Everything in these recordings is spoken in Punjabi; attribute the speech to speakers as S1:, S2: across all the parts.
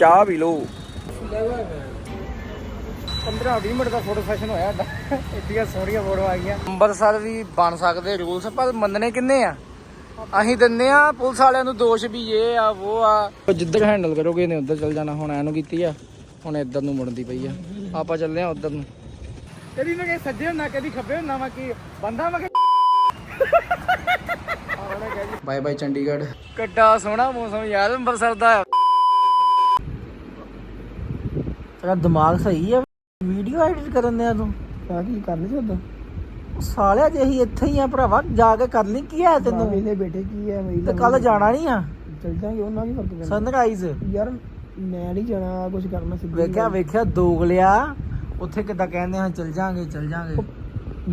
S1: ਚਾਹ ਪੀ ਲਓ। 15 20 ਮਿੰਟ ਦਾ ਫੋਟੋ ਸੈਸ਼ਨ ਹੋਇਆ ਇੱਡੀਆਂ ਸੋਹਣੀਆਂ ਫੋਟੋ ਆ ਗਈਆਂ। ਅੰਮ੍ਰਿਤਸਰ ਵੀ ਬਣ ਸਕਦੇ ਰੂਲਸ ਪਰ ਮੰਨਣੇ ਕਿੰਨੇ ਆ? ਅਸੀਂ ਦਿੰਨੇ ਆ ਪੁਲਿਸ ਵਾਲਿਆਂ ਨੂੰ ਦੋਸ਼ ਵੀ ਇਹ ਆ ਉਹ ਆ। ਉਹ ਜਿੱਧਰ ਹੈਂਡਲ ਕਰੋਗੇ ਇਹਨੇ ਉੱਧਰ ਚੱਲ ਜਾਣਾ ਹੁਣ ਐਨੂੰ ਕੀਤੀ ਆ ਹੁਣ ਇੱਧਰ ਨੂੰ ਮੁੜਨ ਦੀ ਪਈ ਆ। ਆਪਾਂ ਚੱਲਦੇ ਆ ਉੱਧਰ ਨੂੰ। ਕਦੀ ਮੈਂ ਸੱਜੇ ਹੁੰਨਾ ਕਦੀ ਖੱਬੇ ਹੁੰਨਾ ਵਾ ਕੀ ਬੰਦਾ ਮੈਂ ਬਾਏ ਬਾਏ ਚੰਡੀਗੜ੍ਹ। ਕਿੱਡਾ ਸੋਹਣਾ ਮੌਸਮ ਯਾਰ ਅੰਮ੍ਰਿਤਸਰ ਦਾ। ਤੇਰਾ ਦਿਮਾਗ ਸਹੀ ਆ ਵੀਡੀਓ ਐਡਿਟ ਕਰਨ ਦਿਆ ਤੂੰ?
S2: ਆ ਕੀ ਕਰਨੀ ਚਾਹੁੰਦਾ
S1: ਸਾਲਿਆ ਜੇ ਅਸੀਂ ਇੱਥੇ ਹੀ ਆ ਭਰਾਵਾ ਜਾ ਕੇ ਕਰਨੀ ਕੀ ਹੈ ਤੈਨੂੰ?
S2: ਵੇਲੇ ਬੇਟੇ ਕੀ ਹੈ ਮੇਰੀ
S1: ਤੇ ਕੱਲ ਜਾਣਾ ਨਹੀਂ ਆ?
S2: ਚੱਲ ਜਾਾਂਗੇ ਉਹਨਾਂ ਕੀ ਫ਼ਰਕ ਪੈਂਦਾ
S1: ਸਨਰਾਈਜ਼
S2: ਯਾਰ ਮੈਂ ਨਹੀਂ ਜਾਣਾ ਕੁਝ ਕਰਨਾ ਸਿੱਧੀ
S1: ਵੇਖਿਆ ਵੇਖਿਆ ਦੋਗਲਿਆ ਉੱਥੇ ਕਿੱਦਾਂ ਕਹਿੰਦੇ ਆ ਚੱਲ ਜਾਾਂਗੇ ਚੱਲ ਜਾਾਂਗੇ।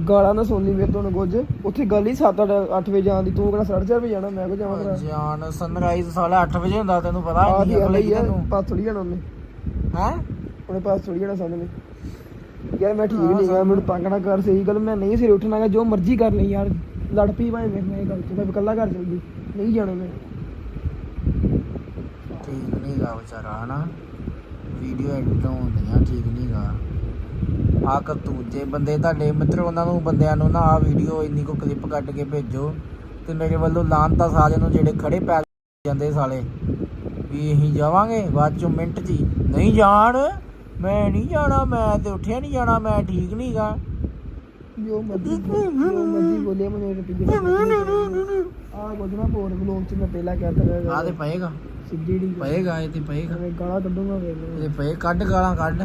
S2: ਗਾਲਾਂ ਨਾ ਸੁਣਨੀ ਮੇਰੇ ਤੋਂ ਕੁਝ। ਉੱਥੇ ਗੱਲ ਹੀ 7 8 ਵਜੇ ਜਾਣ ਦੀ ਤੂੰ ਕਿਹੜਾ 4:30 ਵਜੇ ਜਾਣਾ ਮੈਂ ਕੋ ਜਾਵਾਂ
S1: ਜਾਨ ਸਨਰਾਈਜ਼ ਸਾਲਾ 8 ਵਜੇ ਹੁੰਦਾ ਤੈਨੂੰ ਪਤਾ
S2: ਆ
S1: ਨਹੀਂ ਅਗਲੇ
S2: ਲਈ
S1: ਤੈਨੂੰ।
S2: ਥੋੜੀ ਜਾਣਾ ਉਹਨੇ।
S1: ਹੈ?
S2: ਉਹਨੇ ਪਾਸ ਥੋੜੀ ਜਾਣਾ ਸਾਹਮਣੇ ਯਾਰ ਮੈਂ ਠੀਕ ਨਹੀਂ ਗਾ ਮੈਨੂੰ ਤੰਗ ਨਾ ਕਰ, ਸਹੀ ਗੱਲ ਮੈਂ ਨਹੀਂ ਸਿਰ ਉੱਠਣਾਗਾ ਜੋ ਮਰਜ਼ੀ ਕਰ ਲਈ ਯਾਰ, ਲੜ ਪਈ ਭਾਵੇਂ ਮੇਰੇ ਨਾਲ ਇਹ ਗੱਲ ਤੇ ਮੈਂ ਇਕੱਲਾ ਘਰ ਚੱਲਦੀ ਨਹੀਂ ਜਾਣਾ ਮੈਂ।
S1: ਠੀਕ ਨਹੀਂ ਗਾ ਵਿਚਾਰਾ, ਹਨਾ? ਵੀਡੀਓ ਐਡਿਟ ਹੁੰਦੀਆਂ ਠੀਕ ਨਹੀਂ ਗਾ। ਆ ਕਰ ਬੰਦੇ, ਤੁਹਾਡੇ ਮਿੱਤਰ ਉਹਨਾਂ ਨੂੰ, ਬੰਦਿਆਂ ਨੂੰ ਨਾ ਆ ਵੀਡੀਓ ਇੰਨੀ ਕੋ ਕਲਿੱਪ ਕੱਟ ਕੇ ਭੇਜੋ, ਤੇ ਮੇਰੇ ਵੱਲੋਂ ਲਾਂਤਾ ਸਾਰਿਆਂ ਨੂੰ, ਜਿਹੜੇ ਖੜੇ ਪੈ ਜਾਂਦੇ ਸਾਲੇ। ਵੀ ਅਸੀਂ ਜਾਵਾਂਗੇ, ਬਾਅਦ ਚੋਂ ਮਿੰਟ 'ਚ ਨਹੀਂ ਜਾਣ। ਮੈਂ ਨਹੀਂ ਜਾਣਾ ਮੈਂ ਤੇ ਉੱਠਿਆ ਨਹੀਂ ਜਾਣਾ ਮੈਂ ਠੀਕ ਨਹੀਂ ਗਾ।
S2: ਜੋ ਮਰਜ਼ੀ ਜੋ ਮਰਜ਼ੀ ਬੋਲੇ ਮੈਨੂੰ ਰਿਪੀਟ ਆ ਕੁਝ ਨਾ ਪੋਰ ਬਲੌਗ ਚ ਮੈਂ ਪਹਿਲਾਂ ਕਹਿਤਾ
S1: ਆ ਤੇ ਪਏਗਾ।
S2: ਸਿੱਧੀ ਢੀ
S1: ਪਏਗਾ ਇਹ ਤੇ ਪਏਗਾ।
S2: ਮੈਂ ਗਾਲਾਂ ਕੱਢੂੰਗਾ ਫਿਰ।
S1: ਇਹ ਪਏ ਕੱਢ ਗਾਲਾਂ ਕੱਢ।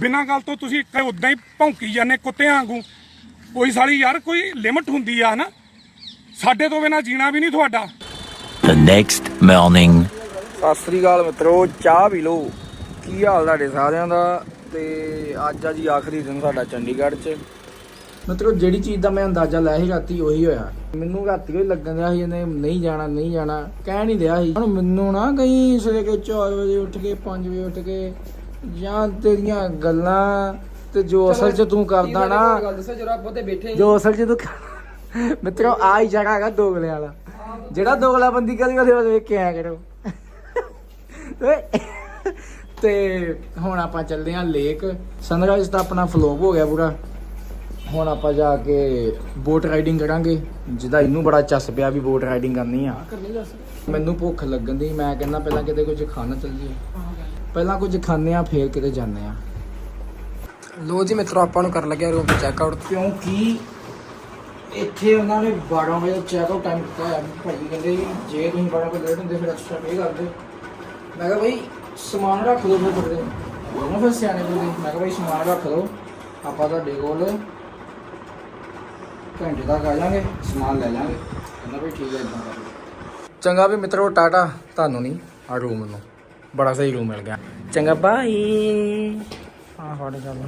S3: ਬਿਨਾਂ ਗੱਲ ਤੋਂ ਤੁਸੀਂ ਉਦਾਂ ਹੀ ਭੌਂਕੀ ਜਾਂਦੇ ਕੁੱਤਿਆਂ ਵਾਂਗੂ। ਕੋਈ ਸਾਲੀ ਯਾਰ ਕੋਈ ਲਿਮਟ ਹੁੰਦੀ ਆ ਨਾ ਸਾਡੇ ਤੋਂ ਬਿਨਾਂ ਜੀਣਾ ਵੀ ਨਹੀਂ ਤੁਹਾਡਾ।
S4: The next morning.
S1: Sat Sri ਅਕਾਲ ਮਿੱਤਰੋ ਚਾਹ ਪੀ ਲਓ। ਕੀ ਹਾਲ ਤੁਹਾਡੇ ਸਾਰਿਆਂ ਦਾ? ਤੇ ਅੱਜ ਆ ਜੀ ਆਖਰੀ ਦਿਨ ਸਾਡਾ ਚੰਡੀਗੜ੍ਹ 'ਚ। ਮਿੱਤਰੋ ਜਿਹੜੀ ਚੀਜ਼ ਦਾ ਮੈਂ ਅੰਦਾਜ਼ਾ ਲਾਇਆ ਸੀ ਰਾਤੀ ਉਹੀ ਹੋਇਆ। ਮੈਨੂੰ ਰਾਤੀ ਹੀ ਲੱਗਣ ਦਿਆ ਸੀ ਇਹਨੇ ਨਹੀਂ ਜਾਣਾ ਨਹੀਂ ਜਾਣਾ ਕਹਿ ਨਹੀਂ ਦਿਆ ਸੀ। ਹੁਣ ਮੈਨੂੰ ਨਾ ਕਹੀਂ ਸਵੇਰੇ ਕੇ 4 ਵਜੇ ਉੱਠ ਕੇ 5 ਵਜੇ ਉੱਠ ਕੇ ਜਾਂ ਤੇਰੀਆਂ ਗੱਲਾਂ ਤੇ ਜੋ ਅਸਲ 'ਚ ਤੂੰ ਕਰਦਾ ਨਾ
S2: ਗੱਲ ਦੱਸੋ ਜਰਾ ਆਪਾਂ ਤੇ ਬੈਠੇ
S1: ਜੋ ਅਸਲ 'ਚ ਤੂੰ ਕਰ- ਮਿੱਤਰੋ ਆ ਹੀ ਜਗ੍ਹਾ ਹੈਗਾ ਦੋਗਲੇ ਵਾਲਾ। ਜਿਹੜਾ ਦੋਗਲਾ ਬੰਦੀ ਕਦੀ ਕਦੇ ਵੇਖ ਕੇ ਆਇਆ ਕਰੋ। ਓਏ। ਤੇ ਹੁਣ ਆਪਾਂ ਚੱਲਦੇ ਆਂ ਲੇਕ। ਸਨਰਾਈਜ਼ ਤਾਂ ਆਪਣਾ ਫਲੋਪ ਹੋ ਗਿਆ ਪੂਰਾ। ਹੁਣ ਆਪਾਂ ਜਾ ਕੇ ਬੋਟ ਰਾਈਡਿੰਗ ਕਰਾਂਗੇ। ਜਿਹਦਾ ਇਹਨੂੰ ਬੜਾ ਚੱਸ ਪਿਆ ਵੀ ਬੋਟ ਰਾਈਡਿੰਗ ਕਰਨੀ ਆ। ਮੈਨੂੰ ਭੁੱਖ ਲੱਗਣ ਦੀ ਮੈਂ ਕਹਿੰਦਾ ਪਹਿਲਾਂ ਕਿਤੇ ਕੁਝ ਖਾਣਾ ਚੱਲੀਏ ਪਹਿਲਾਂ ਕੁਝ ਖਾਣੇ ਆ ਫੇਰ ਕਿਤੇ ਜਾਂਦੇ ਆ ਲੋ ਜੀ ਮਿੱਤਰੋ ਆਪਾਂ ਨੂੰ ਕਰ ਲੱਗਿਆ ਰੂਮ ਚੈੱਕ ਆਊਟ ਕਿਉਂਕਿ ਇੱਥੇ ਉਹਨਾਂ ਨੇ 12 ਵਜੇ ਚੈੱਕ ਆਊਟ ਟਾਈਮ ਦਿੱਤਾ ਹੈ। ਭਾਈ ਕਹਿੰਦੇ ਜੇ ਤੁਸੀਂ 12 ਵਜੇ ਲੇਟ ਹੁੰਦੇ ਫਿਰ ਐਕਸਟਰਾ ਪੇ ਕਰਦੇ। ਮੈਂ ਕਿਹਾ ਭਾਈ ਸਮਾਨ ਰੱਖ ਲਓ ਫਿਰ ਤੁਹਾਡੇ। ਉਹਨਾਂ ਫਿਰ ਸਿਆਣੇ ਬੋਲੇ। ਮੈਂ ਕਿਹਾ ਭਾਈ ਸਮਾਨ ਰੱਖ ਲਓ ਆਪਾਂ ਤੁਹਾਡੇ ਕੋਲ ਘੰਟੇ ਤੱਕ ਆ ਜਾਾਂਗੇ ਸਮਾਨ ਲੈ ਲਾਂਗੇ ਕਹਿੰਦਾ ਵੀ ਠੀਕ ਹੈ ਇਦਾਂ ਚੰਗਾ ਵੀ ਮਿੱਤਰੋ, ਟਾਟਾ, ਤੁਹਾਨੂੰ ਨਹੀਂ ਆ ਰੂਮ ਨੂੰ। ਬੜਾ ਸਹੀ ਰੂਮ ਮਿਲ ਗਿਆ। ਚੰਗਾ ਬਾਈ ਹਾਂ ਫੜ ਚੱਲ।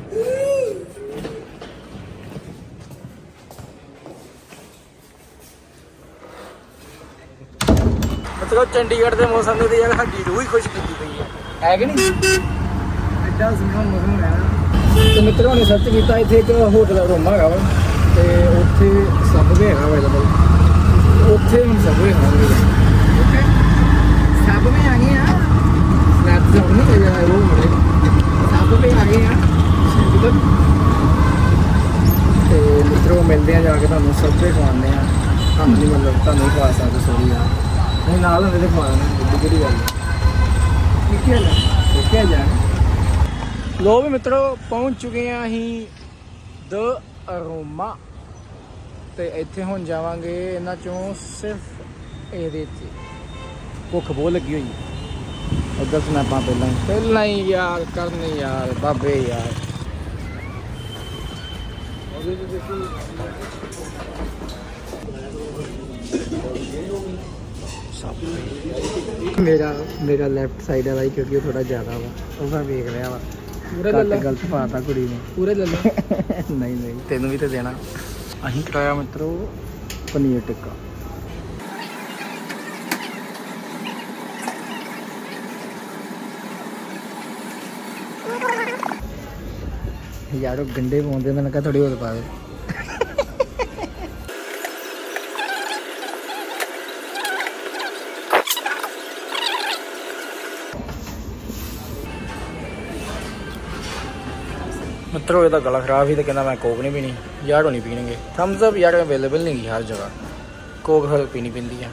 S1: ਮਤਲਬ ਚੰਡੀਗੜ੍ਹ ਦੇ ਮੌਸਮ ਨੇ ਤੇ ਯਾਰ ਸਾਡੀ ਰੂਹ ਹੀ ਖੁਸ਼ ਕੀਤੀ ਪਈ ਹੈ ਹੈ ਕਿ ਨਹੀਂ? ਐਡਾ ਸੋਹਣਾ ਮੌਸਮ ਹੈ। ਤੇ ਮਿੱਤਰੋਂ ਨੇ ਸਰਚ ਕੀਤਾ ਇੱਥੇ ਇੱਕ ਹੋਟਲ ਰੂਮ ਹੈਗਾ ਵਾ। ਤੇ ਉੱਥੇ ਸਬਵੇ ਹੈਗਾ ਅਵੇਲੇਬਲ ਉੱਥੇ ਹੁਣ ਸਬਵੇ ਖਾਵਾਂਗੇ। ਓਕੇ ਸਬਵੇ ਆ ਗਏ ਆ। ਸਨੈਪ ਤੋਂ ਨਹੀਂ ਗਿਆ ਉਹ ਮੁੜੇ ਸਬਵੇ ਆ ਗਏ ਆ। ਤੇ ਮਿੱਤਰੋ ਮਿਲਦੇ ਆ ਜਾ ਕੇ ਤੁਹਾਨੂੰ ਸਬਵੇ ਖਵਾਉਂਦੇ ਆ। ਤੁਹਾਨੂੰ ਨਹੀਂ ਮਤਲਬ ਤੁਹਾਨੂੰ ਹੀ ਖਵਾ ਸਕਦੇ ਸੋਰੀ ਆ। ਨਹੀਂ ਨਾਲ ਹੁੰਦੇ ਤੇ ਕਿਹੜੀ ਗੱਲ ਲੋ ਵੀ ਮਿੱਤਰੋ ਪਹੁੰਚ ਚੁੱਕੇ ਆ ਅਸੀਂ ਦ ਅਰੋਮਾ। ਤੇ ਇੱਥੇ ਹੁਣ ਜਾਵਾਂਗੇ ਇਹਨਾਂ ਚੋਂ ਸਿਰਫ ਇਹਦੇ 'ਚ ਭੁੱਖ ਬਹੁਤ ਲੱਗੀ ਹੋਈ। ਉਧਰ ਸਨੈਪਾਂ ਪਹਿਲਾਂ ਪਹਿਲਾਂ ਹੀ ਯਾਰ ਕਰਨੇ ਯਾਰ ਬਾਬੇ ਯਾਰ। ਮੇਰਾ ਮੇਰਾ ਲੈਫਟ ਸਾਈਡ ਵਾਲਾ ਹੀ ਕਿਉਂਕਿ ਉਹ ਥੋੜਾ ਜ਼ਿਆਦਾ ਵਾ ਉਹ ਮੈਂ ਵੇਖ ਰਿਹਾ ਵਾ।
S2: ਪੂਰੇ ਲੈ
S1: ਗਲਤ ਪਾਤਾ ਕੁੜੀ ਨੇ।
S2: ਪੂਰੇ ਲੈ
S1: ਨਹੀਂ ਨਹੀਂ ਤੈਨੂੰ ਵੀ ਤੇ ਦੇਣਾ। ਅਸੀਂ ਕਰਾਇਆ ਮਿੱਤਰੋ ਪਨੀਰ ਟਿੱਕਾ। ਯਾਰੋ ਗੰਡੇ ਪਾਉਂਦੇ ਮੈਂ ਕਿਹਾ ਥੋੜੀ ਹੋਰ ਪਾ ਦੇ। ਮਿੱਤਰੋ ਇਹਦਾ ਗਲਾ ਖਰਾਬ ਸੀ ਤੇ ਕਹਿੰਦਾ ਮੈਂ ਕੋਕ ਨਹੀਂ ਪੀਣੀ ਯਾਰ ਨਹੀਂ ਪੀਣਗੇ। ਥੰਬਸ ਅਪ ਯਾਰ ਅਵੇਲੇਬਲ ਨਹੀਂ ਹਰ ਜਗ੍ਹਾ। ਕੋਕ ਹਰ ਪੀਣੀ ਪੈਂਦੀ ਆ।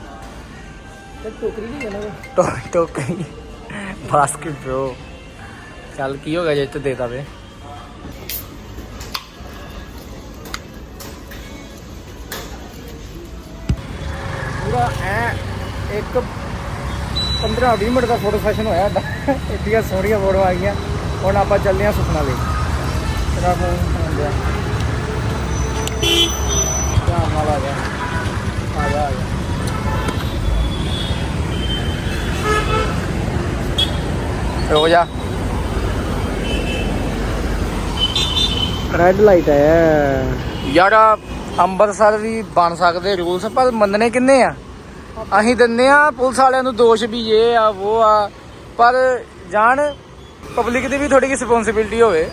S2: ਟੋਕਰੀ ਨਹੀਂ ਜਾਣਾ
S1: ਟੋ ਟੋਕ ਬਾਸਕਟ ਬ్రో ਚੱਲ ਕੀ ਹੋ ਗਿਆ ਜੇ ਤੇ ਦੇਤਾ ਵੇ। ਪੂਰਾ ਐ ਇੱਕ 15 20 ਮਿੰਟ ਦਾ ਫੋਟੋ ਸੈਸ਼ਨ ਹੋਇਆ ਇੱਡੀਆਂ ਸੋਹਣੀਆਂ ਫੋਟੋ ਆ ਗਈਆਂ। ਹੁਣ ਆਪਾਂ ਚੱਲਦੇ ਆ ਸੁਖਨਾ ਲਈ ਤੇਰਾ ਫੋਨ ਆਉਂਦਿਆ ਕਿਆ ਮਾਲ ਆ ਗਿਆ ਆ ਗਿਆ ਆ ਗਿਆ ਰੁਕ ਜਾ।
S2: ਰੈੱਡ ਲਾਈਟ ਹੈ।
S1: ਯਾਰ ਆਹ ਅੰਮ੍ਰਿਤਸਰ ਵੀ ਬਣ ਸਕਦੇ ਰੂਲਸ ਪਰ ਮੰਨਣੇ ਕਿੰਨੇ ਆ? ਅਸੀਂ ਦਿੰਨੇ ਆ ਪੁਲਿਸ ਵਾਲਿਆਂ ਨੂੰ ਦੋਸ਼ ਵੀ ਇਹ ਆ ਉਹ ਆ। ਪਰ ਜਾਣ ਪਬਲਿਕ ਦੀ ਵੀ ਥੋੜੀ ਜਿਹੀ ਰਿਸਪੌਂਸਿਬਿਲਟੀ ਹੋਵੇ।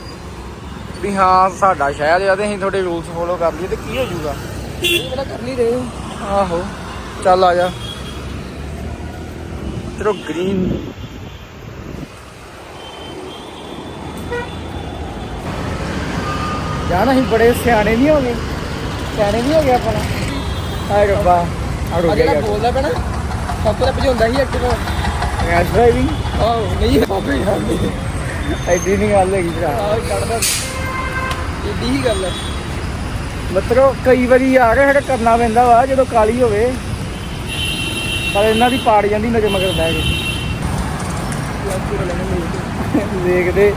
S1: ਵੀ ਹਾਂ ਸਾਡਾ ਸ਼ਹਿਰ ਆ ਤੇ ਅਸੀਂ ਥੋੜੇ ਰੂਲਸ ਫੋਲੋ ਕਰ ਲਈਏ ਤੇ ਕੀ ਹੋ ਜਾਊਗਾ?
S2: ਇਹ ਪਹਿਲਾਂ ਕਰ ਨਹੀਂ ਰਹੇ
S1: ਆਹੋ ਚੱਲ ਆ ਜਾ। ਤੇਰੋ ਗ੍ਰੀਨ ਜਾਨ ਅਸੀਂ ਬੜੇ ਸਿਆਣੇ ਨਹੀਂ ਹੋ ਗਏ ਸਿਆਣੇ ਨਹੀਂ ਹੋ ਗਏ ਆਪਾਂ? ਹਾਏ ਰੱਬਾ ਆ ਰੁਕ
S2: ਆ
S1: ਗਿਆ
S2: ਬੋਲਦਾ ਪੈਣਾ ਪਾਪਾ ਦਾ ਭਜਾਉਂਦਾ ਸੀ ਐਕਟਿਵਾ
S1: ਰੈਸ਼ ਡਰਾਈਵਿੰਗ
S2: ਆਹੋ ਨਹੀਂ ਪਾਪਾ ਹੀ ਜਾਂਦੇ
S1: ਐਡੀ ਨਹੀਂ ਗੱਲ ਹੈਗੀ ਭਰਾ।
S2: ਆਹ ਕੱਢਦਾ। ਏਡੀ ਹੀ ਗੱਲ ਹੈ
S1: ਮਤਲਬ ਕਈ ਵਾਰੀ ਯਾਰ ਸਾਡਾ ਕਰਨਾ ਪੈਂਦਾ ਵਾ, ਜਦੋਂ ਕਾਲੀ ਹੋਵੇ। ਪਰ ਇਹਨਾਂ ਦੀ ਪਾੜ ਜਾਂਦੀ ਨਜ਼ਰ ਮਗਰ ਬਹਿ ਕੇ ਦੇਖਦੇ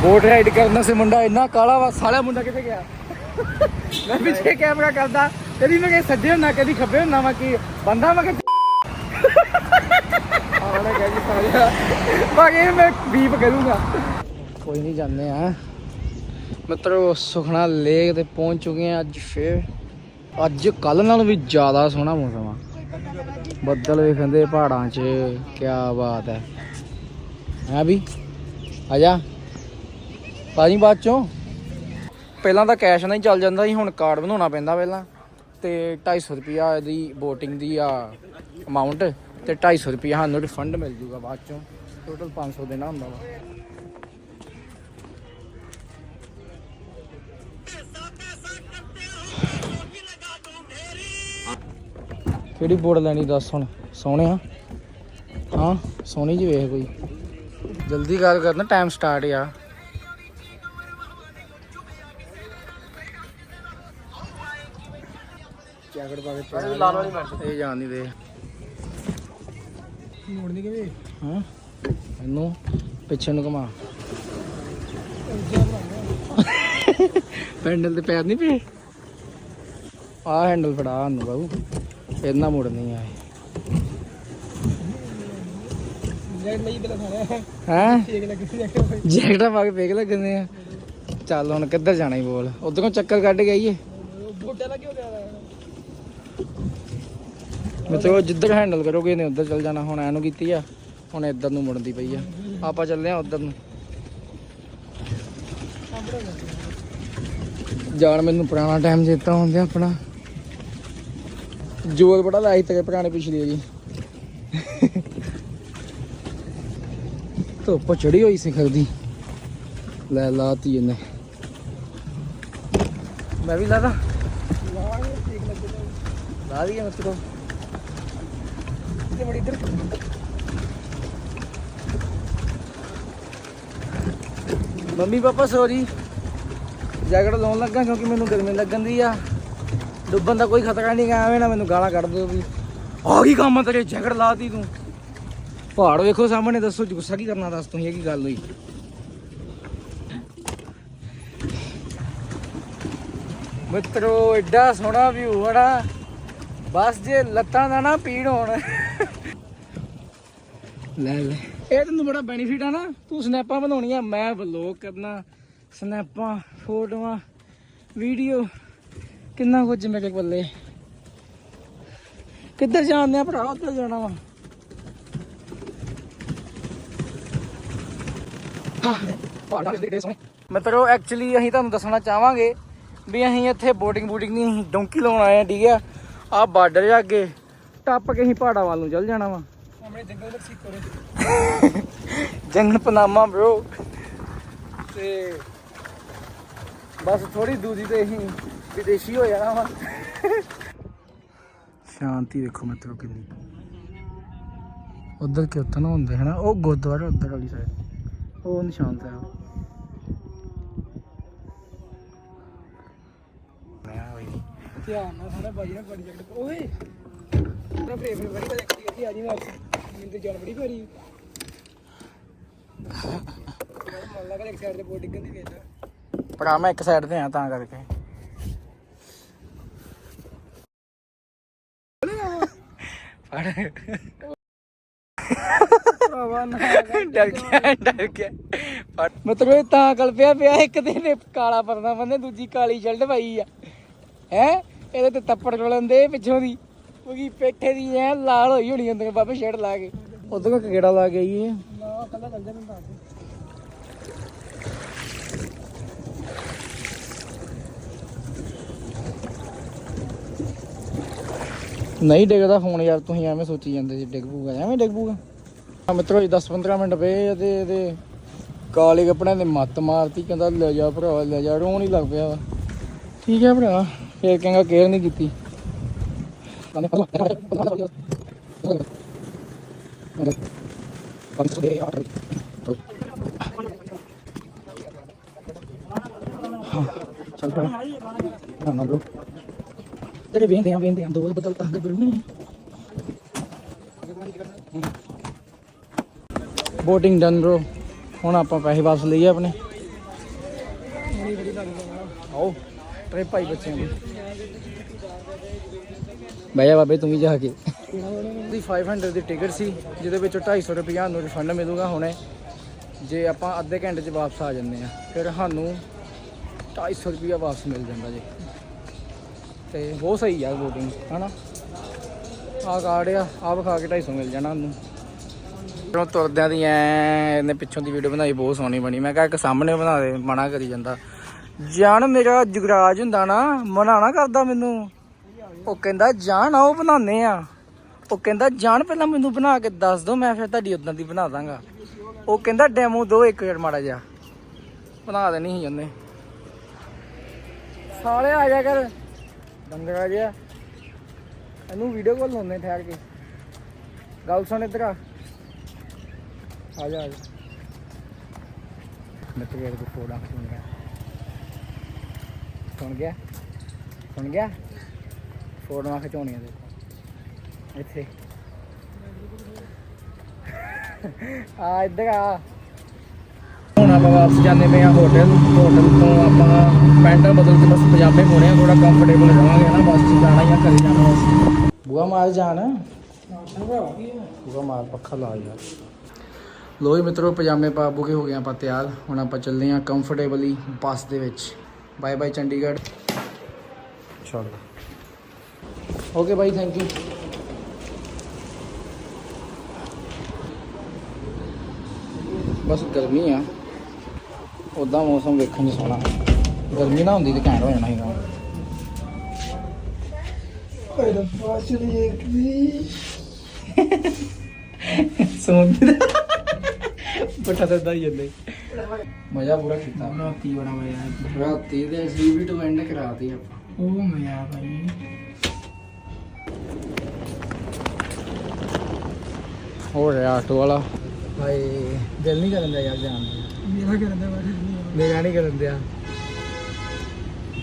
S1: ਬੋਟ ਰਾਈਡ ਕਰਨ ਸੇ ਮੁੰਡਾ ਇੰਨਾ ਕਾਲਾ ਵਾ, ਸਾਲਾ ਮੁੰਡਾ ਕਿੱਥੇ ਗਿਆ? ਮੈਂ ਪਿੱਛੇ ਕੈਮਰਾ ਕਰਦਾ, ਕਦੀ ਮੈਂ ਕਿ ਸੱਜੇ ਹੁੰਨਾ, ਕਦੀ ਖੱਬੇ ਹੁੰਨਾ ਵਾ, ਕੀ ਬੰਦਾ ਮੈਂ ਕਿ ਆਉਣਾ ਕਹਿ ਜੀ ਸਾਲਿਆ। ਬਾਕੀ ਮੈਂ ਬੀਪ ਕਰੂੰਗਾ। ਕੋਈ ਨਹੀਂ ਜਾਂਦੇ ਆ। ਮਿੱਤਰੋ ਸੁਖਣਾ ਲੇਕ ਤੇ ਪਹੁੰਚ ਚੁੱਕੇ ਆ ਅੱਜ ਫੇਰ। ਅੱਜ ਕੱਲ ਨਾਲੋਂ ਵੀ ਜ਼ਿਆਦਾ ਸੋਹਣਾ ਮੌਸਮ ਆ। ਬੱਦਲ ਵੇਖਦੇ ਪਹਾੜਾਂ 'ਚ ਕੀ ਬਾਤ ਹੈ। ਹੈ ਵੀ? ਆ ਜਾ। ਪਾਜੀ ਬਾਅਦ ਚੋਂ। ਪਹਿਲਾਂ ਤਾਂ ਕੈਸ਼ ਨਾਲ ਹੀ ਚੱਲ ਜਾਂਦਾ ਸੀ, ਹੁਣ ਕਾਰਡ ਬਣਾਉਣਾ ਪੈਂਦਾ ਪਹਿਲਾਂ। ਤੇ 250 ਰੁਪਿਆ ਦੀ VOTING ਦੀ ਆ ਅਮਾਉਂਟ ਤੇ 250 ਰੁਪਿਆ ਸਾਨੂੰ ਰਿਫੰਡ ਮਿਲ ਜੂਗਾ ਬਾਅਦ ਚੋਂ। ਟੋਟਲ 500 ਦੇਣਾ ਹੁੰਦਾ ਵਾ। ਕਿਹੜੀ ਬੋਰਡ ਲੈਣੀ ਦੱਸ ਹੁਣ? ਸੋਹਣੇ ਆ। ਹਾਂ ਸੋਹਣੀ ਜੀ ਵੇਖ ਕੋਈ। ਜਲਦੀ ਗੱਲ ਕਰਨਾ ਟਾਈਮ ਸਟਾਰਟ ਆ। ਜੈਕਟ ਪਾ ਕੇ ਲਾਲ ਵਾਲੀ ਮੈਚ ਇਹ ਜਾਣ ਨਹੀਂ ਦੇ।
S2: ਮੋੜਨੀ ਕਿਵੇਂ?
S1: ਹਾਂ ਇਹਨੂੰ ਪਿੱਛੇ ਨੂੰ ਘੁਮਾ। ਹੈਂਡਲ ਤੇ ਪੈਰ ਨਹੀਂ ਪਏ? ਆ ਹੈਂਡਲ ਫੜਾ ਸਾਨੂੰ ਬਾਬੂ ਇਹਨਾਂ ਮੁੜਨੀ ਆ ਹੈ? ਜੈਕਟਾਂ ਪਾ ਕੇ ਵੇਖ ਲੱਗਦੇ ਆ। ਚੱਲ ਹੁਣ ਕਿੱਧਰ ਜਾਣਾ ਹੀ ਬੋਲ। ਉਧਰੋਂ ਚੱਕਰ ਕੱਢ ਕੇ ਆਈਏ।
S2: ਬੋਟਾ ਲੱਗ ਹੋ ਗਿਆ
S1: ਮਤਲਬ ਜਿੱਧਰ ਹੈਂਡਲ ਕਰੋਗੇ ਨੇ ਉਧਰ ਚੱਲ ਜਾਣਾ। ਹੁਣ ਐਨੂੰ ਕੀਤੀ ਆ। ਹੁਣ ਇੱਧਰ ਨੂੰ ਮੁੜਦੀ ਪਈ ਆ। ਆਪਾਂ ਚੱਲਦੇ ਆ ਉਧਰ ਨੂੰ। ਜਾਣ ਮੈਨੂੰ ਪੁਰਾਣਾ ਟਾਈਮ ਚੇਤਾ ਹੁੰਦਿਆ ਆਪਣਾ। ਜੋਰ ਬੜਾ ਲਾਈ ਤੇਰੇ ਪੁਰਾਣੇ ਪਿਛਲੀ ਜੀ। ਧੁੱਪ ਚੜੀ ਹੋਈ ਸੀ ਦੀ। ਲੈ ਲਾਤੀ ਇਹਨੇ। ਮੈਂ ਵੀ ਲਾਦਾ। ਲਾ ਦਈਏ ਮਤਲਬ
S2: ਤੇ। ਬੜੀ ਇੱਧਰ।
S1: Mummy papa sorry. ਜੈਕਟ ਲਾਉਣ ਲੱਗਾ ਕਿਉਂਕਿ ਮੈਨੂੰ ਗਰਮੀ ਲੱਗਣ ਦੀ ਆ। ਡੁੱਬਣ ਦਾ ਕੋਈ ਖਤਰਾ ਨਹੀਂ ਗਾ, ਐਵੇਂ ਨਾ ਮੈਨੂੰ ਗਾਲਾਂ ਕੱਢ ਦਿਓ ਵੀ। ਆ ਕੀ ਕੰਮ ਆ ਤੇਰੇ, ਜੈਕਟ ਲਾਤੀ ਤੂੰ। ਪਹਾੜ ਵੇਖੋ ਸਾਹਮਣੇ, ਦੱਸੋ ਗੁੱਸਾ ਕੀ ਕਰਨਾ, ਦੱਸ ਤੁਸੀਂ ਇਹ ਕੀ ਗੱਲ ਹੋਈ? ਮਿੱਤਰੋ, ਐਡਾ ਸੋਹਣਾ ਵਿਊ ਆੜਾ ਬਸ ਜੇ ਲੱਤਾਂ ਦਾ ਨਾ ਪੀੜ ਹੋਣ। ਲੈ ਲੈ। ਇਹ ਤੈਨੂੰ ਬੜਾ ਬੈਨੀਫਿਟ ਆ ਨਾ, ਤੂੰ ਸਨੈਪਾਂ ਬਣਾਉਣੀਆਂ, ਮੈਂ ਵਲੌਗ ਕਰਨਾ ਸਨੈਪਾਂ ਫੋਟੋਆਂ ਵੀਡੀਓ ਕਿੰਨਾ ਕੁਝ ਮੇਰੇ ਬੱਲੇ? ਕਿੱਧਰ ਜਾਂਦੇ ਆ ਭਰਾ ਉੱਧਰ ਜਾਣਾ ਵਾ। ਮਤਲਬ ਐਕਚੁਅਲੀ ਅਸੀਂ ਤੁਹਾਨੂੰ ਦੱਸਣਾ ਚਾਹਾਂਗੇ ਵੀ ਅਸੀਂ ਇੱਥੇ ਬੋਟਿੰਗ ਬੂਟਿੰਗ ਨਹੀਂ ਅਸੀਂ ਡੋਂਕੀ ਲਾਉਣ ਆਏ ਆ ਠੀਕ ਆ? ਆ ਬਾਰਡਰ ਜਾ ਅੱਗੇ। ਟੱਪ ਕੇ ਅਸੀਂ ਪਹਾੜਾਂ ਵੱਲ ਨੂੰ ਚੱਲ ਜਾਣਾ ਵਾ।
S2: ਸਾਹਮਣੇ ਜੰਗਲ ਨੇ
S1: ਜੰਗਲ ਪਨਾਮਾ ਬ్రో ਤੇ ਬਸ ਥੋੜੀ ਦੂਰੀ ਤੇ ਹੀ ਵਿਦੇਸ਼ੀ ਹੋ ਜਾਣਾ ਵਾ। ਸ਼ਾਂਤੀ ਦੇਖੋ ਮਿੱਤਰੋ ਕਿੰਨੀ। ਉਧਰ ਕੀਰਤਨ ਹੁੰਦੇ ਹਨਾ ਉਹ ਗੁਰਦੁਆਰਾ ਉਧਰ ਵਾਲੀ ਸਾਈਡ ਉਹ ਨਿਸ਼ਾਨ ਸਾਹਿਬ।
S2: ਧਿਆਨ ਨਾਲ ਸਾਰਾ ਬਾਜੀ ਨਾਲ ਬੜੀ ਜਗਟ ਓਏ! ਨਾ ਫੇਰ ਫੇਰ ਬੜੀ ਦੇਖਦੀ ਇੱਥੇ ਆ ਜੀ ਵਾਪਸ ਮੈਨੂੰ ਤੇ ਬੜੀ ਭਾਰੀ ਮਨ ਲੱਗਾ ਇੱਕ ਸਾਈਡ ਤੇ ਬੋਟ ਡਿੱਗਣ ਦੀ ਵੇਖ
S1: ਭਰਾ ਮੈਂ ਇੱਕ ਸਾਈਡ ਤੇ ਆ ਤਾਂ ਕਰਕੇ। ਫੜ
S2: ਭਰਾਵਾ ਨਾ
S1: ਡਰ ਗਿਆ ਡਰ ਗਿਆ। ਫੜ ਮਤਲਬ ਇਹ ਤਾਂ ਕਲਪਿਆ ਪਿਆ ਇੱਕ ਤੇ ਨੇ ਕਾਲਾ ਪਰਨਾ ਬੰਦੇ ਦੂਜੀ ਕਾਲੀ ਸ਼ਰਟ ਪਾਈ ਆ। ਹੈ? ਇਹਦੇ ਤੇ ਤੱਪੜ ਰੋਲਣ ਦੇ ਪਿੱਛੋਂ ਦੀ। ਉਹਦੀ ਪੇਠੇ ਦੀ ਐ ਲਾਲ ਹੋਈ ਹੋਣੀ ਅੰਦਰ ਬਾਬੇ ਸ਼ਰਟ ਲਾ ਕੇ। ਉਦੋਂ ਕੋ ਕਿਹੜਾ ਲਾ ਕੇ ਆਈ ਇਹ
S2: ਨਾ ਕੱਲਾ ਚੱਲ ਜਾ ਮੈਨੂੰ ਦੱਸ
S1: ਨਹੀਂ ਡਿੱਗਦਾ ਫੋਨ ਯਾਰ, ਤੁਸੀਂ ਐਵੇਂ ਸੋਚੀ ਜਾਂਦੇ ਸੀ, ਡਿੱਗ ਪੂਗਾ ਐਵੇਂ ਡਿੱਗ ਪੂਗਾ ਆ ਮਿੱਤਰੋ ਜੀ 10 15 ਮਿੰਟ ਪਏ ਤੇ ਇਹਦੇ ਕਾਲੇ ਕੱਪੜਿਆਂ ਦੇ ਮੱਤ ਮਾਰਤੀ, ਕਹਿੰਦਾ ਲੈ ਜਾ ਭਰਾ ਲੈ ਜਾ, ਰੋਣ ਹੀ ਲੱਗ ਪਿਆ ਠੀਕ ਹੈ ਭਰਾ ਫੇਰ ਕਹਿੰਗਾ ਕੇਅਰ ਨਹੀਂ ਕੀਤੀ। ਚੱਲ ਭਰਾ। ਨਾ ਨਾ bro ਤੇਰੇ ਵੇਂਦੇ ਆ ਵੇਂਦੇ ਆ, ਦੋ ਬਦਲ ਤਾਂ ਗੱਭਰੂ ਬੋਟਿੰਗ ਡਨ bro. ਹੁਣ ਆਪਾਂ ਪੈਸੇ ਵਾਪਸ ਲਈਏ ਆਪਣੇ। ਆਓ ਟ੍ਰਿਪ ਭਾਈ ਬੱਚਿਆਂ ਦੀ ਬਹਿ ਜਾ ਬਾਬੇ, ਤੂੰ ਵੀ ਜਾ ਕੇ। ਦੀ 500 ਦੀ ਟਿਕਟ ਸੀ, ਜਿਹਦੇ ਵਿੱਚੋਂ 250 ਰੁਪਇਆ ਨੂੰ ਰਿਫੰਡ ਮਿਲੂਗਾ ਹੁਣੇ। ਜੇ ਆਪਾਂ ਅੱਧੇ ਘੰਟੇ 'ਚ ਵਾਪਸ ਆ ਜੰਨੇ ਆ, ਫਿਰ ਸਾਨੂੰ 250 ਰੁਪਇਆ ਵਾਪਸ ਮਿਲ ਜਾਂਦਾ ਜੀ। ਤੇ ਬਹੁਤ ਸਹੀ ਆ ਬੋਟਿੰਗ ਹਨਾ? ਆ ਕਾਰਡ ਆ ਆ ਵਿਖਾ ਕੇ 250 ਮਿਲ ਜਾਣਾ ਉਹਨੂੰ। ਜਦੋਂ ਤੁਰਦਿਆਂ ਦੀ ਐ, ਇਹਨੇ ਪਿੱਛੋਂ ਦੀ ਵੀਡੀਓ ਬਣਾਈ, ਬਹੁਤ ਸੋਹਣੀ ਬਣੀ। ਮੈਂ ਕਿਹਾ ਇੱਕ ਸਾਹਮਣੇ ਬਣਾ ਦੇ, ਮਨਾ ਕਰੀ ਜਾਂਦਾ। ਜਾਨ ਮੇਰਾ ਜੁਗਰਾਜ ਹੁੰਦਾ ਨਾ, ਮਨਾ ਨਾ ਕਰਦਾ ਮੈਨੂੰ। ਉਹ ਕਹਿੰਦਾ, ਜਾਨ ਆਓ ਬਣਾਉਂਦੇ ਆ। ਉਹ ਕਹਿੰਦਾ, ਜਾਨ, ਪਹਿਲਾਂ ਮੈਨੂੰ ਬਣਾ ਕੇ ਦੱਸ ਦੋ ਮੈਂ ਫਿਰ ਤੁਹਾਡੀ ਉਦਾਂ ਦੀ ਬਣਾ ਦਾਂਗਾ। ਉਹ ਕਹਿੰਦਾ, ਡੈਮੋ ਦੋ, ਇੱਕ ਵਾਰ ਮਾੜਾ ਜਿਹਾ। ਬਣਾ ਦੇਣੀ ਸੀ ਉਹਨੇ। ਸਾਲੇ ਆ ਜਾ ਕਰ। ਡੰਗਰਾ ਜਿਹਾ। ਇਹਨੂੰ ਵੀਡੀਓ ਕਾਲ ਲਾਉਂਦੇ ਠਹਿਰ ਕੇ। ਗੱਲ ਸੁਣ ਇੱਧਰ ਆ। ਆ ਜਾ ਆ ਜਾ। ਮੈਂ ਤੇਰੇ ਕੋਲ ਫੋੜਾ ਸੁਣ ਗਿਆ ਸੁਣ ਗਿਆ? ਸੁਣ ਗਿਆ? ਫੋਟੋਆਂ ਖਿਚਾਉਣੀਆਂ ਤੇ ਇੱਥੇ। ਆ ਇੱਧਰ ਆ। ਹੁਣ ਆਪਾਂ ਵਾਪਸ ਜਾਂਦੇ ਪਏ ਆ ਹੋਟਲ ਆਪਾਂ ਪੈਂਟਾਂ ਬਦਲ ਕੇ ਬਸ ਪਜਾਮੇ ਪਾਉਣੇ ਆ ਥੋੜਾ ਕੰਫਰਟੇਬਲ ਰਵਾਂਗੇ ਨਾ ਬੱਸ 'ਚ ਜਾਣਾ ਜਾਂ ਘਰੇ ਜਾਣਾ ਬਸ। ਬੂਆ ਮਾਰ ਜਾਣ? ਬੂਆ ਮਾਰ ਪੱਖਾ ਲਾ ਯਾਰ। ਲੋ ਜੀ ਮਿੱਤਰੋ, ਪਜਾਮੇ ਪਾ ਬੁਕੇ ਹੋ ਗਏ ਆਪਾਂ ਤਿਆਰ। ਹੁਣ ਆਪਾਂ ਚੱਲਦੇ ਆ ਕੰਫਰਟੇਬਲੀ ਬੱਸ ਦੇ ਵਿੱਚ। Bye bye Chandigarh. ਚਲੋ। ਓਕੇ ਬਾਈ ਥੈਂਕ ਯੂ ਬਸ ਗਰਮੀ ਆ। ਉਦਾਂ ਮੌਸਮ ਵੇਖਣ 'ਚ ਸੋਹਣਾ। ਗਰਮੀ ਨਾ ਹੁੰਦੀ ਤੇ ਘੈਂਟ ਹੋ ਜਾਣਾ ਸੀਗਾ।
S2: ਓਏ ਦਾ ਫਾਸਲੀ ਇੱਕ ਵੀ।
S1: ਸੌਂਦੀ ਬਟਾ ਦਈ ਜਾਂਦੇ ਮਜ਼ਾ ਪੂਰਾ ਕੀਤਾ।
S2: ਰਾਤੀ ਬੜਾ ਮਜ਼ਾ
S1: ਰਾਤੀ ਦੇ ਅਸੀਂ ਵੀ ਟੂ ਐਂਡ ਕਰਾਤੀ ਆਪਾਂ।
S2: ਉਹ ਮਜ਼ਾ ਭਾਈ।
S1: ਹੋ ਰਿਹਾ ਆਟੋ ਵਾਲਾ। ਹਾਏ ਦਿਲ ਨਹੀਂ ਕਰਨ ਦਿਆ ਯਾਰ ਜਾਣ ਨੂੰ।
S2: ਮੇਰਾ ਕਰਨ ਦਾ ਵਾਰੀ ਨਹੀਂ
S1: ਮੇਰਾ ਨਹੀਂ ਕਰਨ ਦਿਆ।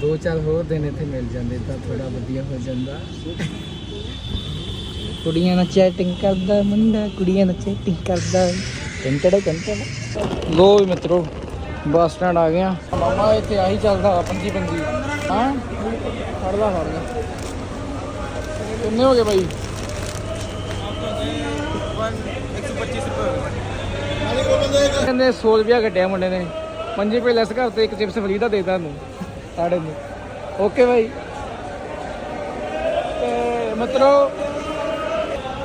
S1: ਦੋ ਚਾਰ ਹੋਰ ਦਿਨ ਇੱਥੇ ਮਿਲ ਜਾਂਦੇ ਤਾਂ ਥੋੜਾ ਵਧੀਆ ਹੋ ਜਾਂਦਾ। ਕੁੜੀਆਂ ਨਾਲ ਚੈਟਿੰਗ ਕਰਦਾ ਮੁੰਡਾ ਕੁੜੀਆਂ ਨਾਲ ਚੈਟਿੰਗ ਕਰਦਾ। ਕੰਟੜਾ ਕੰਟੜਾ ਲੋ ਵੀ ਮਿੱਤਰੋ ਬੱਸ ਸਟੈਂਡ ਆ ਗਿਆ। ਮਾਮਾ ਇੱਥੇ ਆਹੀ ਚੱਲਦਾ ਵਾ ਪੰਜੀ ਪੰਜੀ। ਹਾਂ? ਫੜਦਾ ਫੜਦਾ ਕਿੰਨੇ ਹੋ ਗਏ ਬਾਈ? ਕਹਿੰਦੇ 100 ਰੁਪਿਆ ਕੱਟਿਆ ਮੁੰਡੇ ਨੇ। 5 ਰੁਪਏ ਲੈਸ ਕਰ ਤੇ ਇੱਕ ਚਿਪਸ ਫਰੀ ਦਾ ਦੇਤਾ ਨੂੰ ਸਾੜੇ ਨੂੰ। Okay bye. ਤੇ ਮਤਲਬ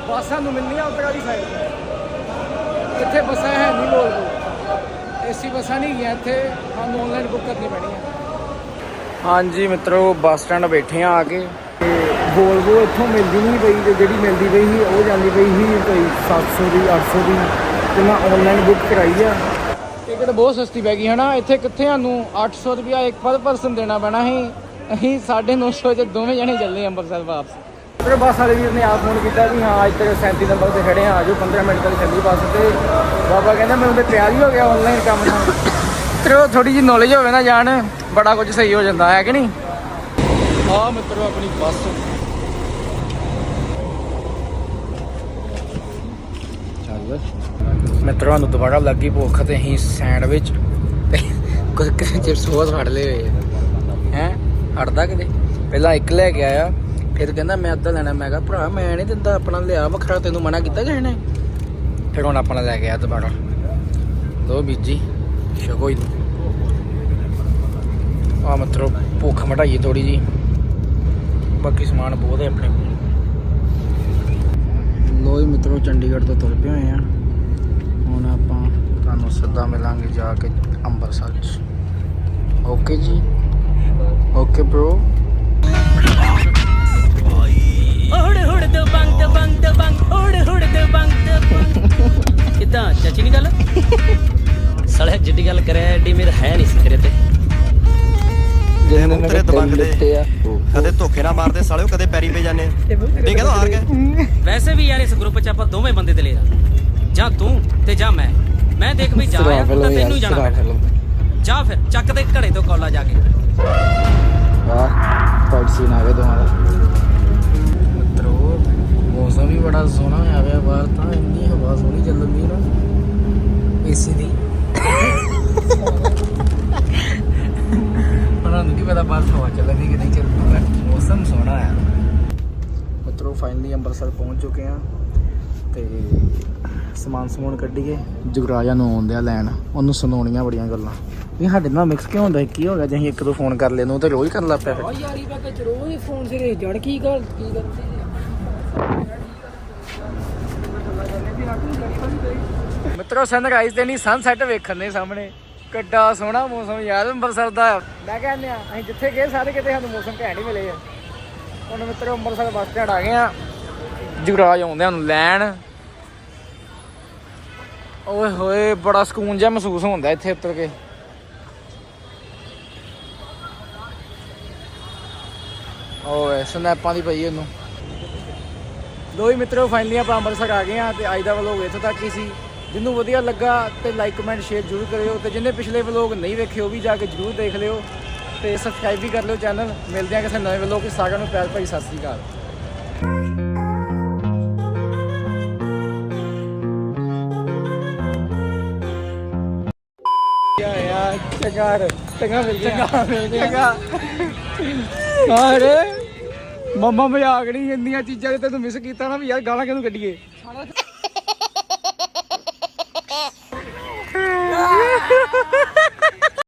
S1: ਬੱਸਾਂ ਨੂੰ ਮਿਲਣੀਆਂ ਉੱਧਰ ਵਾਲੀ ਸਾਈਡ ਇੱਥੇ ਬੱਸਾਂ ਹੈ ਨਹੀਂ ਲੋਲ ਏਸੀ ਬੱਸਾਂ ਨਹੀਂ ਗਿਆ ਇੱਥੇ ਸਾਨੂੰ ਆਨਲਾਈਨ ਬੁੱਕ ਕਰਨੀ ਪੈਣੀ ਹੈ। ਹਾਂਜੀ ਮਿੱਤਰੋ ਬੱਸ ਸਟੈਂਡ ਬੈਠੇ ਆ ਆ ਕੇ। ਤੇ ਵੋਲਵੋ ਇੱਥੋਂ ਮਿਲਦੀ ਨਹੀਂ ਪਈ ਤੇ ਜਿਹੜੀ ਮਿਲਦੀ ਪਈ ਸੀ ਉਹ ਜਾਂਦੀ ਪਈ ਸੀ ਕੋਈ 700 ਦੀ 800 ਦੀ। ਤੇ ਮੈਂ ਆਨਲਾਈਨ ਬੁੱਕ ਕਰਾਈ ਆ। ਤੇ ਟਿਕਟ ਬਹੁਤ ਸਸਤੀ ਪੈ ਗਈ ਹਨਾ? ਇੱਥੇ ਕਿੱਥੇ ਸਾਨੂੰ 800 ਰੁਪਿਆ ਇੱਕ ਪਰ ਪਰਸਨ ਦੇਣਾ ਪੈਣਾ ਸੀ? ਅਸੀਂ 950 ਚ ਦੋਵੇਂ ਜਣੇ ਚੱਲੇ ਅੰਮ੍ਰਿਤਸਰ ਵਾਪਸ। ਫਿਰ ਬੱਸ ਵਾਲੇ ਵੀਰ ਨੇ ਆਪ ਫੋਨ ਕੀਤਾ ਵੀ ਹਾਂ ਅੱਜ ਤੱਕ 37 ਨੰਬਰ ਤੇ ਖੜੇ ਆ ਆਜੋ 15 ਮਿੰਟ ਤੱਕ ਚੱਲੀ ਬੱਸ ਤੇ। ਬਾਬਾ ਕਹਿੰਦਾ ਮੈਨੂੰ ਤੇ ਤਿਆਰ ਹੀ ਹੋ ਗਿਆ ਆਨਲਾਈਨ ਕੰਮ ਨਾਲ। ਤੇ ਉਹ ਥੋੜੀ ਜਿਹੀ ਨੌਲੇਜ ਹੋਵੇ ਨਾ ਜਾਣ ਬੜਾ ਕੁਝ ਸਹੀ ਹੋ ਜਾਂਦਾ ਹੈ ਕਿ ਨਹੀਂ? ਆ ਮਿੱਤਰੋ ਆਪਣੀ ਬੱਸ। ਚੱਲ। ਮਿੱਤਰਾਂ ਨੂੰ ਦੁਬਾਰਾ ਲੱਗੀ ਭੁੱਖ ਤੇ ਅਸੀਂ ਸੈਂਡਵਿਚ ਤੇ ਕੁਝ ਚਿਪਸ ਬਹੁਤ ਫੜ ਲਏ ਹੋਏ ਹੈ? ਹਟਦਾ ਕਿਤੇ? ਪਹਿਲਾਂ ਇੱਕ ਲੈ ਕੇ ਆਇਆ, ਫਿਰ ਕਹਿੰਦਾ ਮੈਂ ਅੱਧਾ ਲੈਣਾ। ਮੈਂ ਕਿਹਾ, ਭਰਾ, ਮੈਂ ਨਹੀਂ ਦਿੰਦਾ, ਆਪਣਾ ਲਿਆ ਵੱਖਰਾ, ਤੈਨੂੰ ਮਨਾ ਕੀਤਾ ਕਿਸੇ ਨੇ? ਫਿਰ ਹੁਣ ਆਪਣਾ ਲੈ ਕੇ ਆਇਆ ਦੁਬਾਰਾ। ਦੋ ਬੀਜੀ ਸ਼ਕੋ ਹੀ ਆ ਮਿੱਤਰੋ ਭੁੱਖ ਮਟਾਈਏ ਥੋੜੀ ਜੀ ਬਾਕੀ ਸਮਾਨ ਬਹੁਤ ਹੈ ਆਪਣੇ ਕੋਲ। ਲੋ ਜੀ, ਮਿੱਤਰੋ, ਚੰਡੀਗੜ੍ਹ ਤੋਂ ਤੁਰ ਪਏ ਹੋਏ ਆ। ਹੁਣ ਆਪਾਂ ਤੁਹਾਨੂੰ ਸਿੱਧਾ ਮਿਲਾਂਗੇ ਜਾ ਕੇ ਅੰਮ੍ਰਿਤਸਰ ਚ। ਓਕੇ ਜੀ? ਓਕੇ ਬ్రో
S5: ਹੁੜ ਹੁੜ ਦੇ ਬੰਗ ਦੇ ਬੰਗ ਦੇ ਬੰਗ ਹੁੜ ਹੁੜ ਦੇ ਬੰਗ ਦੇ ਬੰਗ। ਕਿਦਾਂ? ਚਾਚੀ ਨਹੀਂ ਗੱਲ? ਸਲੇ ਜਿੱਡੀ ਗੱਲ ਕਰਿਆ ਐਡੀ ਮੇਰ ਹੈ ਨਹੀਂ ਸਿਖਰੇ ਤੇ।
S1: ਜਿਹਨੇ ਨੇ
S6: ਤੇਰੇ ਦਬੰਗ ਦੇ।
S1: ਲਿੱਤੇ ਆ।
S6: ਕਦੇ ਧੋਖੇ ਨਾ ਮਾਰਦੇ ਸਾਲਿਓ ਕਦੇ ਪੈਰੀ ਪੇ ਜਾਂਦੇ। ਨਹੀਂ ਕਹਦਾ ਹਾਰ ਗਏ?
S5: ਵੈਸੇ ਵੀ ਯਾਰ ਇਸ ਗਰੁੱਪ 'ਚ ਆਪਾਂ ਦੋਵੇਂ ਬੰਦੇ ਦਲੇਰ ਆ ਜਾਂ ਤੂੰ ਤੇ ਜਾਂ ਮੈਂ। ਮੈਂ ਦੇਖ ਵੀ ਜਾ ਆ ਤਾਂ ਤੈਨੂੰ ਹੀ ਜਾਣਾ। ਪੈਣਾ ਜਾ ਫਿਰ ਚੱਕ ਦੇ ਘੜੇ ਤੋਂ ਕੌਲਾ ਜਾ ਕੇ।
S1: ਵਾਹ ਫਾਈਟ ਸੀਨ ਆ ਗਿਆ ਦਾ। ਮਿੱਤਰੋ ਮੌਸਮ ਵੀ ਬੜਾ ਸੋਹਣਾ ਹੋਇਆ ਹੋਇਆ ਬਾਹਰ ਤਾਂ ਇੰਨੀ ਹਵਾ ਸੋਹਣੀ ਚੱਲਦੀ ਨਾ। ਏਸੀ ਦੀ। ਉਹਨਾਂ ਨੂੰ ਕੀ ਪਤਾ ਬਾਹਰ ਹਵਾ ਚੱਲਦੀ ਕਿ ਨਹੀਂ ਚੱਲਦੀ ਮੌਸਮ ਸੋਹਣਾ ਆ। ਮਿੱਤਰੋ ਫਾਈਨਲੀ ਅੰਮ੍ਰਿਤਸਰ ਪਹੁੰਚ ਚੁੱਕੇ ਆ। ਤੇ ਸਮਾਨ ਸਮੂਨ ਕੱਢੀਏ। ਜੁਗਰਾਜਾ ਨੂੰ ਆਉਂਦਿਆ ਲੈਣ। ਉਹਨੂੰ ਸੁਣਾਉਣੀਆਂ ਬੜੀਆਂ ਗੱਲਾਂ। ਵੀ ਸਾਡੇ ਨਾਲ ਮਿਕਸ ਕਿਉਂ ਹੁੰਦਾ? ਕੀ ਹੋ ਗਿਆ ਜੇ ਅਸੀਂ ਇੱਕ ਦੋ ਫੋਨ ਕਰ ਲੈਨੂੰ ਤੇ ਰੋਜ਼ ਕਰਨ ਲੱਗ ਪਿਆ ਫਿਰ।
S2: ਯਾਰੀ ਬਾ ਕੇ ਰੋਜ਼ ਫੋਨ ਸਿਰੇ ਜੜ ਕੀ ਗੱਲ ਕੀ ਕਰਦੀ
S1: ਮਿੱਤਰੋ ਸਨਰਾਈਜ਼ ਤੇ ਨਹੀਂ ਸਨਸੈਟ ਵੇਖਣ ਦੇ ਸਾਹਮਣੇ। ਕਿੱਡਾ ਸੋਹਣਾ ਮੌਸਮ ਯਾਰ ਅੰਮ੍ਰਿਤਸਰ ਦਾ। ਮੈਂ ਕਹਿੰਦੇ ਆ ਅਸੀਂ ਜਿੱਥੇ ਗਏ ਸਾਰੇ ਕਿਤੇ ਸਾਨੂੰ ਮੌਸਮ ਘੈਂਟ ਹੀ ਮਿਲੇ ਆ। ਹੁਣ ਮਿੱਤਰੋ ਅੰਮ੍ਰਿਤਸਰ ਬੱਸ ਸਟੈਂਡ ਆ ਗਏ ਆ। ਜੁਗਰਾਜ ਆਉਂਦੇ ਸਾਨੂੰ ਲੈਣ। ਓਏ ਹੋਏ, ਬੜਾ ਸਕੂਨ ਜਿਹਾ ਮਹਿਸੂਸ ਹੁੰਦਾ ਇੱਥੇ ਉਤਰ ਕੇ। ਓਏ, ਸਨੈਪਾਂ ਦੀ ਪਈ ਉਹਨੂੰ ਲੋ ਹੀ ਮਿੱਤਰੋ ਫਾਈਨਲੀ ਆਪਾਂ ਅੰਮ੍ਰਿਤਸਰ ਆ ਗਏ ਆ ਤੇ ਅੱਜ ਦਾ ਵਲੋਗ ਇੱਥੋਂ ਤੱਕ ਹੀ ਸੀ। ਜਿਹਨੂੰ ਵਧੀਆ ਲੱਗਾ ਤੇ ਲਾਈਕ ਕਮੈਂਟ ਸ਼ੇਅਰ ਜ਼ਰੂਰ ਕਰਿਓ ਤੇ ਜਿਹਨੇ ਪਿਛਲੇ ਵਲੋਗ ਨਹੀਂ ਵੇਖੇ ਉਹ ਵੀ ਜਾ ਕੇ ਜ਼ਰੂਰ ਦੇਖ ਲਿਓ ਤੇ ਸਬਸਕ੍ਰਾਈਬ ਵੀ ਕਰ ਲਿਓ ਚੈਨਲ ਮਿਲਦੇ ਆ ਕਿਸੇ ਨਵੇਂ ਵਲੋਗ ਵਿੱਚ। ਸਾਰਿਆਂ ਨੂੰ ਪਿਆਰ ਭਰੀ ਸਤਿ ਸ੍ਰੀ ਅਕਾਲ। ਚੰਗਾ ਮਿਲ ਗਿਆ। ਚੰਗਾ ਮਿਲ ਗਿਆ। ਚੰਗਾ। ਮੰਮਾ ਮਜ਼ਾਕ ਨਹੀਂ ਇੰਨੀਆਂ ਚੀਜ਼ਾਂ ਤੇ ਤੈਨੂੰ ਮਿਸ ਕੀਤਾ ਨਾ ਵੀ ਯਾਰ ਗਾਲਾਂ ਕਿਉਂ ਕੱਢੀਏ?